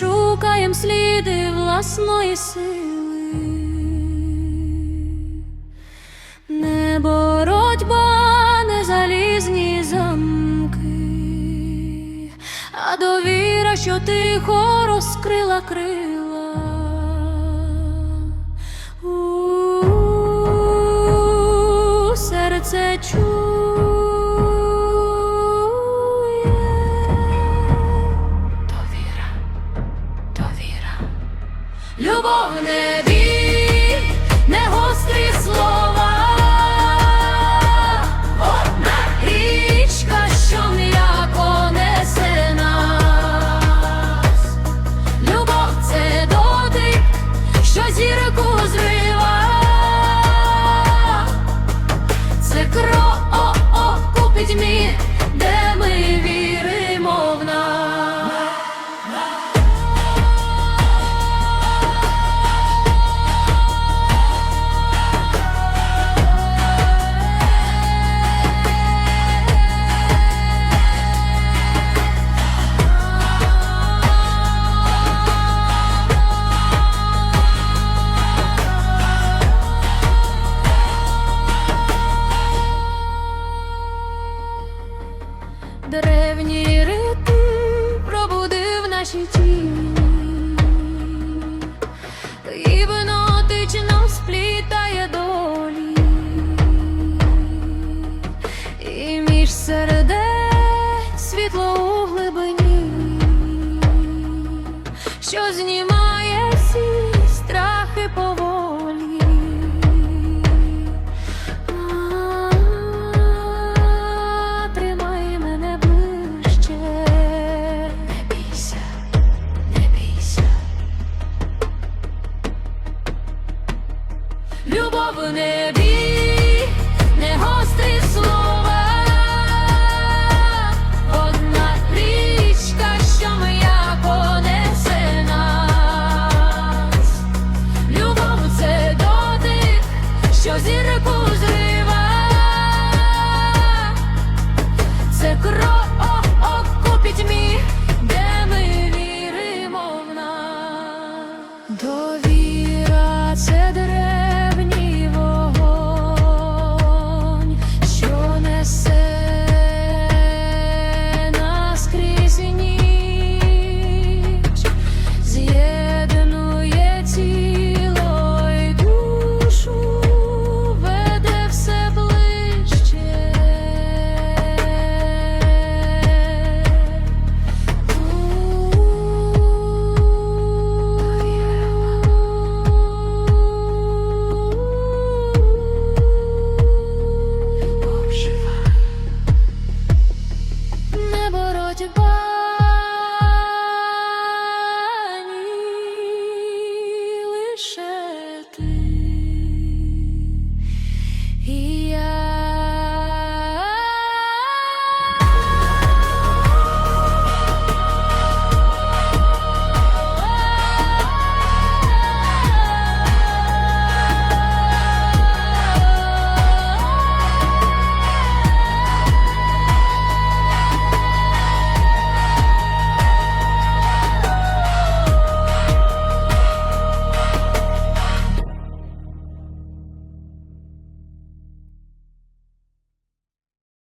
шукаєм сліди власної сили. Не боротьба, не залізні замки, а довіра, що тихо розкрила крила. Любов не Древній ритм пробудив наші тіні, гіпнотично сплітає долі, і між сердець світло у глибині, що знімає Дові